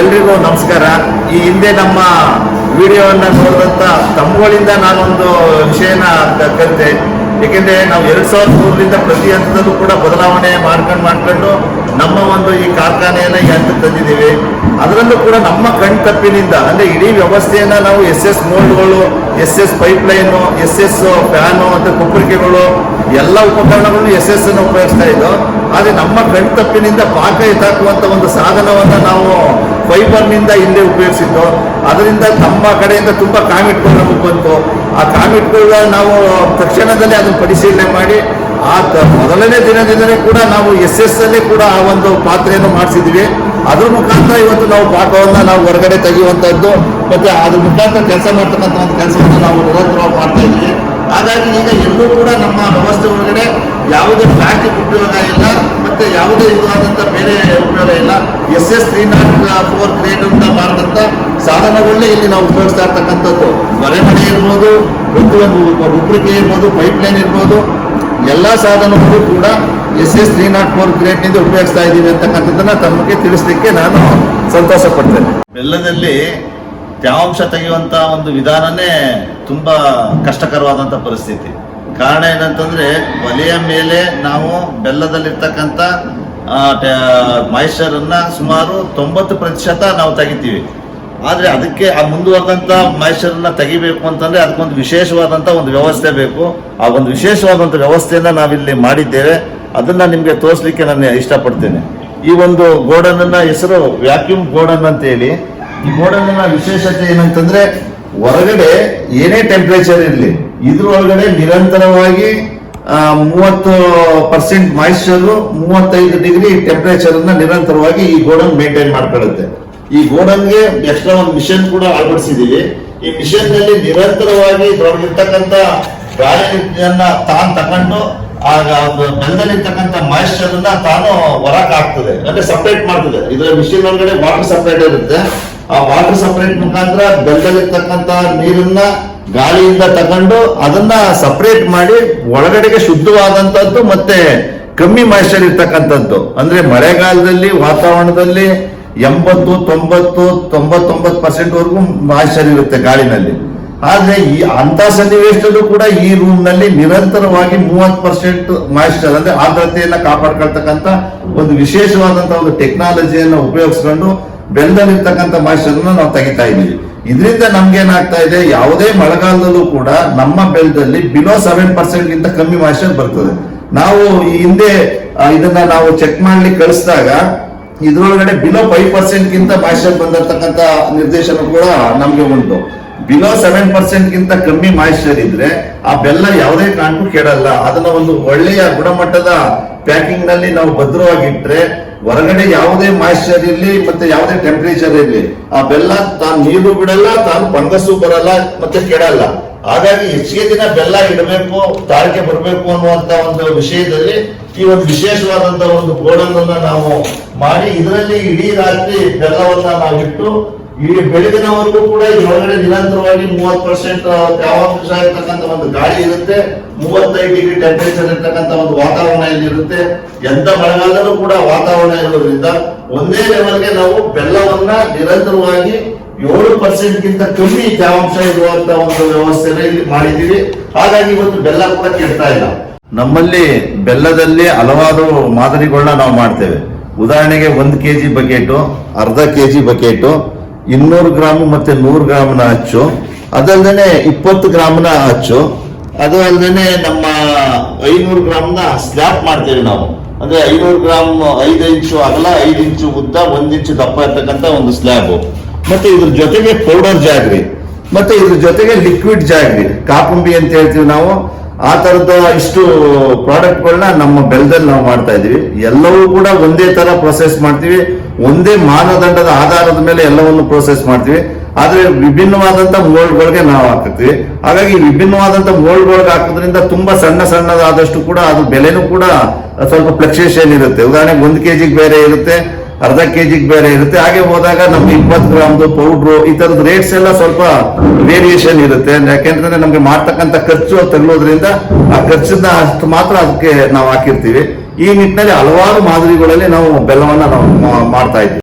ಎಲ್ರಿಗೂ ನಮಸ್ಕಾರ. ಈ ಹಿಂದೆ ನಮ್ಮ ವಿಡಿಯೋವನ್ನ ನೋಡಿದಂತ ತಮ್ಮಗಳಿಂದ ನಾನೊಂದು ವಿಷಯನ ಕಲಿತೆ. ಏಕೆಂದ್ರೆ ನಾವು ಎರಡು ಸಾವಿರದ ಮೂರರಿಂದ ಪ್ರತಿ ಹಂತದಲ್ಲೂ ಕೂಡ ಬದಲಾವಣೆ ಮಾಡ್ಕೊಂಡು ಮಾಡ್ಕೊಂಡು ನಮ್ಮ ಒಂದು ಈ ಕಾರ್ಖಾನೆಯನ್ನು ಈ ಹಂತ ತಂದಿದ್ದೀವಿ. ಅದರಲ್ಲೂ ಕೂಡ ನಮ್ಮ ಕಣ್ ತಪ್ಪಿನಿಂದ, ಅಂದ್ರೆ ಇಡೀ ವ್ಯವಸ್ಥೆಯನ್ನ ನಾವು S S ಮೋಲ್ಡ್ಗಳು S S pipeline S S fan ಮತ್ತು ಕುಪ್ಪರಿಕೆಗಳು ಎಲ್ಲ ಉಪಕರಣಗಳನ್ನು ಎಸ್ ಎಸ್ ಅನ್ನು ಉಪಯೋಗಿಸ್ತಾ ಇದ್ದೋ, ಆದರೆ ನಮ್ಮ ಕಣ್ ತಪ್ಪಿನಿಂದ ಪಾಕ ಎತ್ತಾಕುವಂತ ಒಂದು ಸಾಧನವನ್ನ ನಾವು ಫೈಬರ್ನಿಂದ ಹಿಂದೆ ಉಪಯೋಗಿಸಿದ್ದು. ಅದರಿಂದ ತಮ್ಮ ಕಡೆಯಿಂದ ತುಂಬ ಕಾಮೆಂಟ್ಗಳು ನಮಗೆ ಬಂತು ಆ ಕಾಮೆಂಟ್ಗಳನ್ನ ನಾವು ತಕ್ಷಣದಲ್ಲೇ ಅದನ್ನು ಪರಿಶೀಲನೆ ಮಾಡಿ, ಆ ಮೊದಲನೇ ದಿನದಿಂದಲೇ ಕೂಡ ನಾವು ಎಸ್ ಎಸ್ ಅಲ್ಲೇ ಕೂಡ ಆ ಒಂದು ಪಾತ್ರೆಯನ್ನು ಮಾಡಿಸಿದ್ವಿ. ಅದ್ರ ಮುಖಾಂತರ ಇವತ್ತು ನಾವು ಪಾಠವನ್ನು ನಾವು ಹೊರಗಡೆ ತೆಗೆಯುವಂಥದ್ದು ಮತ್ತೆ ಅದ್ರ ಮುಖಾಂತರ ಕೆಲಸ ಮಾಡ್ತಕ್ಕಂಥ ಒಂದು ಕೆಲಸವನ್ನು ನಾವು ನಿರಂತರವಾಗಿ ಮಾಡ್ತಾ ಇದ್ದೀವಿ. ಹಾಗಾಗಿ ಈಗ ಎಲ್ಲೂ ಕೂಡ ನಮ್ಮ ವ್ಯವಸ್ಥೆ ಒಳಗಡೆ ಯಾವುದೇ ಪ್ಲಾಸ್ಟಿಕ್ ಉಪಯೋಗ ಇಲ್ಲ. ಮತ್ತೆ ಯಾವುದೇ ಇದಾದಂಥ ಬೇರೆ ಉಪಯೋಗ ಇಲ್ಲ S S three nought four grade ಅಂತ ಮಾಡಿದಂಥ ಸಾಧನಗಳನ್ನೇ ಇಲ್ಲಿ ನಾವು ಉಪಯೋಗಿಸ್ತಾ ಇರ್ತಕ್ಕಂಥದ್ದು. ಮನೆ ಇರ್ಬೋದು, ಒಂದು ಉಪ್ರಿಕೆ ಇರ್ಬೋದು ಪೈಪ್ ಲೈನ್ ಇರ್ಬೋದು, ಎಲ್ಲ ಸಾಧನಗಳು ಕೂಡ S S three nought four ಗ್ರೇಡ್ನಿಂದ ಉಪಯೋಗಿಸ್ತಾ ಇದ್ದೀವಿ ಅಂತಕ್ಕಂಥದ್ದನ್ನ ತಮಗೆ ತಿಳಿಸ್ಲಿಕ್ಕೆ ನಾನು ಸಂತೋಷ ಪಡ್ತೇನೆ ಬೆಲ್ಲದಲ್ಲಿ ತ್ಯಾವಾಂಶ ತೆಗೆಯುವಂತ ಒಂದು ವಿಧಾನನೇ ತುಂಬಾ ಕಷ್ಟಕರವಾದಂತ ಪರಿಸ್ಥಿತಿ. ಕಾರಣ ಏನಂತಂದ್ರೆ ಒಲೆಯ ಮೇಲೆ ನಾವು ಬೆಲ್ಲದಲ್ಲಿರ್ತಕ್ಕಂಥ ಮಾಯಿಶ್ಚರ್ ಅನ್ನ ಸುಮಾರು ತೊಂಬತ್ತು ಪ್ರತಿಶತ ನಾವು ತೆಗಿತೀವಿ. ಆದರೆ ಅದಕ್ಕೆ ಆ ಮಾಯಿಶ್ಚರ್ ಅನ್ನ ತೆಗಿಬೇಕು ಅಂತಂದ್ರೆ ಅದಕ್ಕೊಂದು ವಿಶೇಷವಾದಂತ ಒಂದು ವ್ಯವಸ್ಥೆ ಬೇಕು. ಆ ಒಂದು ವಿಶೇಷವಾದಂತ ವ್ಯವಸ್ಥೆಯನ್ನು ನಾವಿಲ್ಲಿ ಮಾಡಿದ್ದೇವೆ. ಅದನ್ನ ನಿಮಗೆ ತೋರಿಸ್ಲಿಕ್ಕೆ ನಾನು ಇಷ್ಟಪಡ್ತೇನೆ. ಈ ಒಂದು ಗೋಡನ್ ಅನ್ನ ಹೆಸರು ವ್ಯಾಕ್ಯೂಮ್ ಗೋಡನ್ ಅಂತ ಹೇಳಿ ಈ ಗೋಡನ್ ವಿಶೇಷತೆ ಏನಂತಂದ್ರೆ ಹೊರಗಡೆ ಏನೇ ಟೆಂಪರೇಚರ್ ಇರಲಿ ಇದ್ರ ಒಳಗಡೆ ನಿರಂತರವಾಗಿ ಮೂವತ್ತು ಪರ್ಸೆಂಟ್ ಮಾಯಿಶ್ಚರು ಮೂವತ್ತೈದು ಡಿಗ್ರಿ ಟೆಂಪರೇಚರ್ ಅನ್ನ ನಿರಂತರವಾಗಿ ಈ ಗೋಡನ್ ಮೇಂಟೈನ್ ಮಾಡ್ಕೊಳ್ಳುತ್ತೆ. ಈ ಗೋಡನ್ಗೆ ಎಕ್ಸ್ಟ್ರಾ ಒಂದು ಮಿಷನ್ ಕೂಡ ಅಳವಡಿಸಿದೀವಿ. ಈ ಮಿಷನ್ನಲ್ಲಿ ನಿರಂತರವಾಗಿ ಇದ್ರೊಳಗಿರ್ತಕ್ಕಂಥ ಗಾಳಿಯನ್ನ ತಾನು ತಕೊಂಡು ಆಗ ಬೆಲ್ಲದಲ್ಲಿರ್ತಕ್ಕಂಥ ಮಾಯಿಶ್ಚರ್ ಅನ್ನ ತಾನು ಹೊರಕ್ ಆಗ್ತದೆ ಅಂದ್ರೆ ಸಪ್ರೇಟ್ ಮಾಡ್ತದೆ. ಇದರ ಮಿಷಿನ್ ಒಳಗಡೆ ವಾಟರ್ ಸಪ್ರೇಟ್ ಇರುತ್ತೆ. ಆ ವಾಟರ್ ಸಪ್ರೇಟ್ ಮುಖಾಂತರ ಬೆಲ್ಲದಲ್ಲಿರ್ತಕ್ಕಂಥ ನೀರನ್ನ ಗಾಳಿಯಿಂದ ತಗೊಂಡು ಅದನ್ನ ಸಪರೇಟ್ ಮಾಡಿ ಒಳಗಡೆಗೆ ಶುದ್ಧವಾದಂತದ್ದು ಮತ್ತೆ ಕಮ್ಮಿ ಮಾಯಿಶ್ಚರ್ ಇರ್ತಕ್ಕಂಥದ್ದು ಅಂದ್ರೆ ಮಳೆಗಾಲದಲ್ಲಿ, ವಾತಾವರಣದಲ್ಲಿ ಎಂಬತ್ತು, ತೊಂಬತ್ತು, ತೊಂಬತ್ತೊಂಬತ್ತು ಪರ್ಸೆಂಟ್ ವರೆಗೂ ಮಾಯಿಶ್ಚರ್ ಇರುತ್ತೆ ಗಾಳಿನಲ್ಲಿ. ಆದ್ರೆ ಈ ಅಂತ ಸನ್ನಿವೇಶದಲ್ಲೂ ಕೂಡ ಈ ರೂಮ್ನಲ್ಲಿ ನಿರಂತರವಾಗಿ ಮೂವತ್ತು ಪರ್ಸೆಂಟ್ ಮಾಯಿಶ್ಚರ್ ಅಂದ್ರೆ ಆರ್ದ್ರತೆಯನ್ನ ಕಾಪಾಡ್ಕೊಳ್ತಕ್ಕಂತ ಒಂದು ವಿಶೇಷವಾದಂತಹ ಒಂದು ಟೆಕ್ನಾಲಜಿಯನ್ನು ಉಪಯೋಗಿಸ್ಕೊಂಡು ಬೆಲ್ಲದಲ್ಲಿರ್ತಕ್ಕಂಥ ಮಾಯಿಶ್ಚರ್ ನಾವು ತೆಗಿತಾ ಇದ್ದೀವಿ. ಇದರಿಂದ ನಮ್ಗೇನಾಗ್ತಾ ಇದೆ, ಯಾವುದೇ ಮಳೆಗಾಲದಲ್ಲೂ ಕೂಡ ನಮ್ಮ ಬೆಳೆದಲ್ಲಿ ಬಿಲೋ ಸೆವೆನ್ ಪರ್ಸೆಂಟ್ ಗಿಂತ ಕಮ್ಮಿ ಮಾಯಿಸ್ಟರ್ ಬರ್ತದೆ. ನಾವು ಈ ಹಿಂದೆ ಇದನ್ನ ನಾವು ಚೆಕ್ ಮಾಡ್ಲಿಕ್ಕೆ ಕಳಿಸಿದಾಗ ಇದ್ರೊಳಗಡೆ ಬಿಲೋ ಫೈವ್ ಪರ್ಸೆಂಟ್ ಗಿಂತ ಮಾಯಿಸ್ಟರ್ ಬಂದಿರತಕ್ಕಂತ ನಿರ್ದೇಶನ ಕೂಡ ನಮ್ಗೆ ಉಂಟು. ಬಿಲೋ ಸೆವೆನ್ ಪರ್ಸೆಂಟ್ ಗಿಂತ ಕಮ್ಮಿ ಮಾಯಿಶ್ಚರ್ ಇದ್ರೆ ಆ ಬೆಲ್ಲ ಯಾವುದೇ ಕಾರಣಕ್ಕೂ ಕೆಡಲ್ಲ. ಅದನ್ನ ಒಂದು ಒಳ್ಳೆಯ ಗುಣಮಟ್ಟದ ಪ್ಯಾಕಿಂಗ್ನಲ್ಲಿ ನಾವು ಭದ್ರವಾಗಿಟ್ರೆ ಹೊರಗಡೆ ಯಾವುದೇ ಮಾಯಿಶ್ಚರ್ ಇರಲಿ ಮತ್ತೆ ಯಾವುದೇ ಟೆಂಪರೇಚರ್ ಇರಲಿ, ಆ ಬೆಲ್ಲ ತಾನು ನೀರು ಬಿಡಲ್ಲ, ತಾನು ಫಂಗಸ್ಸು ಬರಲ್ಲ ಮತ್ತೆ ಕೆಡಲ್ಲ. ಹಾಗಾಗಿ ಹೆಚ್ಚಿಗೆ ದಿನ ಬೆಲ್ಲ ಇಡಬೇಕು ತಾಳಿಕೆ ಬರಬೇಕು ಅನ್ನುವಂತ ಒಂದು ವಿಷಯದಲ್ಲಿ ಈ ಒಂದು ವಿಶೇಷವಾದಂತ ಒಂದು ಗೋಡನ್ ನಾವು ಮಾಡಿ, ಇದರಲ್ಲಿ ಇಡೀ ರಾತ್ರಿ ಬೆಲ್ಲವನ್ನ ನಾವು ಈ ಬೆಳಗಿನವರೆಗೂ ಕೂಡ ಇದ್ರೊಳಗಡೆ ನಿರಂತರವಾಗಿ ಮೂವತ್ತು ಪರ್ಸೆಂಟ್ ತೇವಾಂಶ ಇರತಕ್ಕಂತ ಒಂದು ಗಾಳಿ ಇರುತ್ತೆ. ಮೂವತ್ತೈದು ಡಿಗ್ರಿ ಟೆಂಪರೇಚರ್ ಇರ್ತಕ್ಕಂಥ ಒಂದು ವಾತಾವರಣ ಇಲ್ಲಿ ಇರುತ್ತೆ. ಎಂತ ಮಳೆಗಾಲದಲ್ಲೂ ಕೂಡ ವಾತಾವರಣ ಇರೋದ್ರಿಂದ ಒಂದೇ ಲೆವೆಲ್ಗೆ ನಾವು ಬೆಲ್ಲವನ್ನ ನಿರಂತರವಾಗಿ ಏಳು ಪರ್ಸೆಂಟ್ ಗಿಂತ ಕಮ್ಮಿ ತೇವಾಂಶ ಇರುವಂತ ಒಂದು ವ್ಯವಸ್ಥೆನ ಇಲ್ಲಿ ಮಾಡಿದೀವಿ ಹಾಗಾಗಿ ಇವತ್ತು ಬೆಲ್ಲ ಕೂಡ ಕೆಡ್ತಾ ಇಲ್ಲ. ನಮ್ಮಲ್ಲಿ ಬೆಲ್ಲದಲ್ಲಿ ಹಲವಾರು ಮಾದರಿಗಳನ್ನ ನಾವು ಮಾಡ್ತೇವೆ. ಉದಾಹರಣೆಗೆ ಒಂದು ಕೆಜಿ ಬಕೆಟು, ಅರ್ಧ ಕೆಜಿ ಬಕೆಟು ಇನ್ನೂರು ಗ್ರಾಮ್ ಮತ್ತೆ ನೂರು ಗ್ರಾಮ್ನ ಅಚ್ಚು ಅದಲ್ಲದೆ ಇಪ್ಪತ್ತು ಗ್ರಾಮ್ನ ಅಚ್ಚು ಅದು ಅಲ್ಲದೆ ನಮ್ಮ ಐನೂರು ಗ್ರಾಮ್ನ ಸ್ಲ್ಯಾಪ್ ಮಾಡ್ತೀವಿ ನಾವು. ಅಂದ್ರೆ ಐನೂರು ಗ್ರಾಮ್ ಐದು ಇಂಚು ಅಗಲ, ಐದು ಇಂಚು ಉದ್ದ, ಒಂದ್ ಇಂಚು ದಪ್ಪ ಇರ್ತಕ್ಕಂಥ ಒಂದು ಸ್ಲ್ಯಾಬ್. ಮತ್ತೆ ಇದ್ರ ಜೊತೆಗೆ ಪೌಡರ್ ಜಾಗ್ರಿ ಮತ್ತೆ ಇದ್ರ ಜೊತೆಗೆ ಲಿಕ್ವಿಡ್ ಜಾಗ್ರಿ ಕಾಪುಂಬಿ ಅಂತ ಹೇಳ್ತೀವಿ ನಾವು. ಆ ತರದ ಇಷ್ಟು ಪ್ರಾಡಕ್ಟ್ಗಳನ್ನ ನಮ್ಮ ಬೆಲ್ದಲ್ಲಿ ನಾವು ಮಾಡ್ತಾ ಇದೀವಿ ಎಲ್ಲವೂ ಕೂಡ ಒಂದೇ ತರ ಪ್ರೊಸೆಸ್ ಮಾಡ್ತೀವಿ. ಒಂದೇ ಮಾನದಂಡದ ಆಧಾರದ ಮೇಲೆ ಎಲ್ಲವನ್ನು ಪ್ರೊಸೆಸ್ ಮಾಡ್ತೀವಿ. ಆದ್ರೆ ವಿಭಿನ್ನವಾದಂತ ಮೋಲ್ಡ್ಗಳಿಗೆ ನಾವು ಹಾಕ್ತೀವಿ. ಹಾಗಾಗಿ ವಿಭಿನ್ನವಾದಂತ ಮೋಲ್ಡ್ಗಳಿಗೆ ಹಾಕೋದ್ರಿಂದ ತುಂಬಾ ಸಣ್ಣ ಸಣ್ಣದಾದಷ್ಟು ಕೂಡ ಅದು ಬೆಲೆನೂ ಕೂಡ ಸ್ವಲ್ಪ ಫ್ಲಕ್ಚುಯೇಷನ್ ಇರುತ್ತೆ. ಉದಾಹರಣೆಗೆ ಒಂದು ಕೆಜಿಗೆ ಬೇರೆ ಇರುತ್ತೆ. ಅರ್ಧ ಕೆಜಿಗೆ ಬೇರೆ ಇರುತ್ತೆ. ಹಾಗೆ ಹೋದಾಗ ನಮ್ಗೆ ಇಪ್ಪತ್ತು ಗ್ರಾಮ್ದು ಪೌಡ್ರು ಈ ತರದ ರೇಟ್ಸ್ ಎಲ್ಲ ಸ್ವಲ್ಪ ವೇರಿಯೇಷನ್ ಇರುತ್ತೆ. ಯಾಕೆಂತಂದ್ರೆ ನಮ್ಗೆ ಮಾಡ್ತಕ್ಕಂತ ಖರ್ಚು ತಗೊಳ್ಳೋದ್ರಿಂದ ಆ ಖರ್ಚನ್ನ ಅಷ್ಟು ಮಾತ್ರ ಅದಕ್ಕೆ ನಾವು ಹಾಕಿರ್ತೀವಿ. ಈ ನಿಟ್ಟಿನಲ್ಲಿ ಹಲವಾರು ಮಾದರಿಗಳಲ್ಲಿ ನಾವು ಬೆಲ್ಲವನ್ನ ನಾವು ಮಾಡ್ತಾ ಇದ್ದೀವಿ.